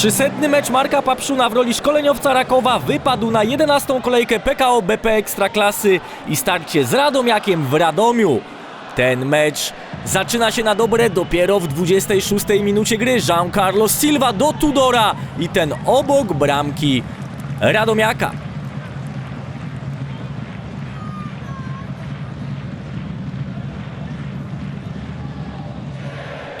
Trzysetny mecz Marka Papszuna w roli szkoleniowca Rakowa wypadł na 11. kolejkę PKO BP Ekstraklasy i starcie z Radomiakiem w Radomiu. Ten mecz zaczyna się na dobre dopiero w 26 minucie gry. Jean Carlos Silva do Tudora i ten obok bramki Radomiaka.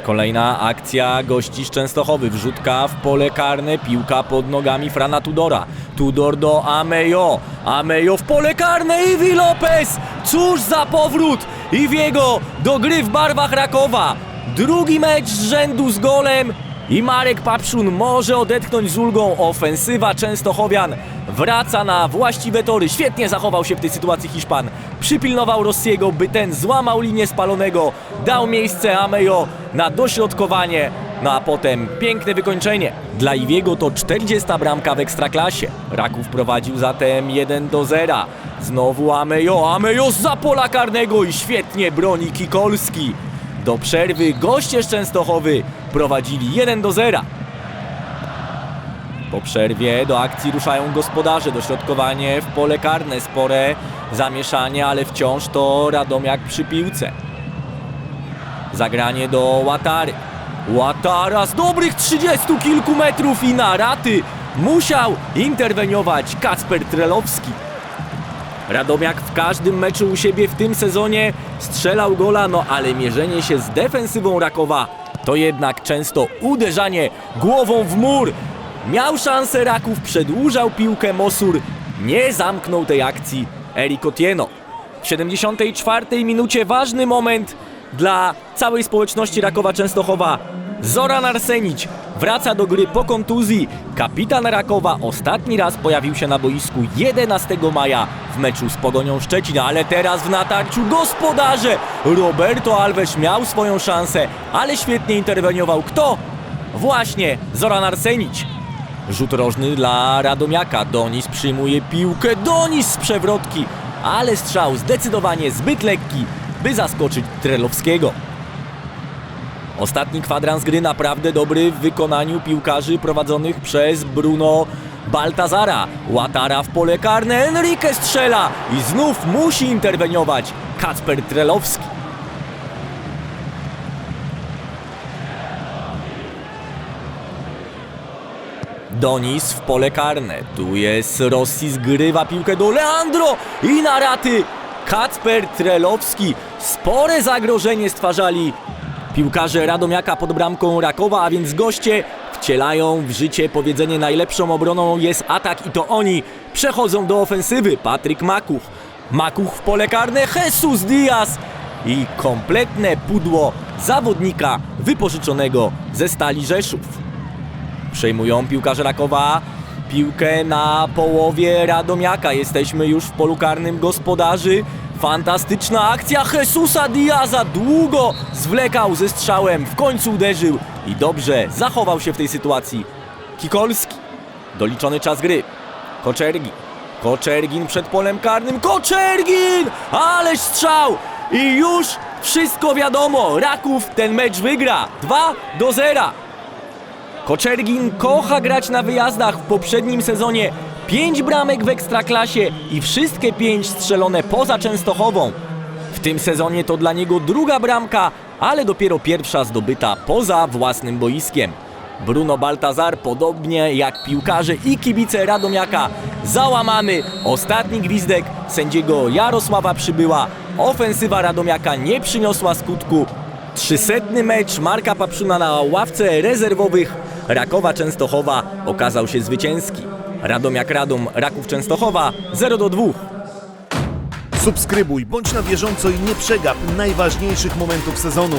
Kolejna akcja gości z Częstochowy. Wrzutka w pole karne, piłka pod nogami Frana Tudora. Tudor do Amejo. Amejo w pole karne, Iwi Lopez! Cóż za powrót Iwiego do gry w barwach Rakowa. Drugi mecz z rzędu z golem i Marek Papszun może odetchnąć z ulgą. Ofensywa Częstochowian wraca na właściwe tory. Świetnie zachował się w tej sytuacji Hiszpan. Przypilnował Rossiego, by ten złamał linię spalonego. Dał miejsce Amejo na dośrodkowanie. No a potem piękne wykończenie. Dla Iwiego to 40 bramka w Ekstraklasie. Raków prowadził zatem 1 do 0. Znowu Amejo, Amejo za pola karnego i świetnie broni Kikolski. Do przerwy goście z Częstochowy prowadzili 1 do 0. Po przerwie do akcji ruszają gospodarze. Dośrodkowanie w pole karne. Spore zamieszanie, ale wciąż to Radomiak przy piłce. Zagranie do Łatary. Łatara z dobrych 30 kilku metrów i na raty musiał interweniować Kacper Trelowski. Radomiak w każdym meczu u siebie w tym sezonie strzelał gola, no ale mierzenie się z defensywą Rakowa to jednak często uderzanie głową w mur. Miał szansę Raków, przedłużał piłkę Mosur, nie zamknął tej akcji Erik Otieno. W 74 minucie ważny moment dla całej społeczności Rakowa Częstochowa. Zoran Arsenić wraca do gry po kontuzji. Kapitan Rakowa ostatni raz pojawił się na boisku 11 maja w meczu z Pogonią Szczecin, ale teraz w natarciu gospodarze. Roberto Alves miał swoją szansę, ale świetnie interweniował. Kto? Właśnie Zoran Arsenić. Rzut rożny dla Radomiaka. Donis przyjmuje piłkę. Donis z przewrotki. Ale strzał zdecydowanie zbyt lekki, by zaskoczyć Trelowskiego. Ostatni kwadrans gry naprawdę dobry w wykonaniu piłkarzy prowadzonych przez Bruno Baltazara. Łatara w pole karne, Enrique strzela i znów musi interweniować Kacper Trelowski. Donis w pole karne. Tu jest Rossi, zgrywa piłkę do Leandro i na raty Kacper Trelowski. Spore zagrożenie stwarzali piłkarze Radomiaka pod bramką Rakowa, a więc goście wcielają w życie powiedzenie najlepszą obroną jest atak i to oni przechodzą do ofensywy. Patryk Makuch. Makuch w pole karne, Jesus Diaz i kompletne pudło zawodnika wypożyczonego ze Stali Rzeszów. Przejmują piłkarze Rakowa piłkę na połowie Radomiaka. Jesteśmy już w polu karnym gospodarzy. Fantastyczna akcja Jesusa Diaza. Długo zwlekał ze strzałem. W końcu uderzył i dobrze zachował się w tej sytuacji. Kikolski. Doliczony czas gry. Koczergin. Koczergin przed polem karnym. Koczergin! Ależ strzał! I już wszystko wiadomo. Raków ten mecz wygra. 2 do 0. Koczergin kocha grać na wyjazdach w poprzednim sezonie. 5 bramek w ekstraklasie i wszystkie 5 strzelone poza Częstochową. W tym sezonie to dla niego druga bramka, ale dopiero pierwsza zdobyta poza własnym boiskiem. Bruno Baltazar, podobnie jak piłkarze i kibice Radomiaka, załamany. Ostatni gwizdek sędziego Jarosława Przybyła. Ofensywa Radomiaka nie przyniosła skutku. Trzysetny mecz Marka Papszuna na ławce rezerwowych Rakowa Częstochowa okazał się zwycięski. Radomiak Radom Raków Częstochowa 0 do 2. Subskrybuj, bądź na bieżąco i nie przegap najważniejszych momentów sezonu.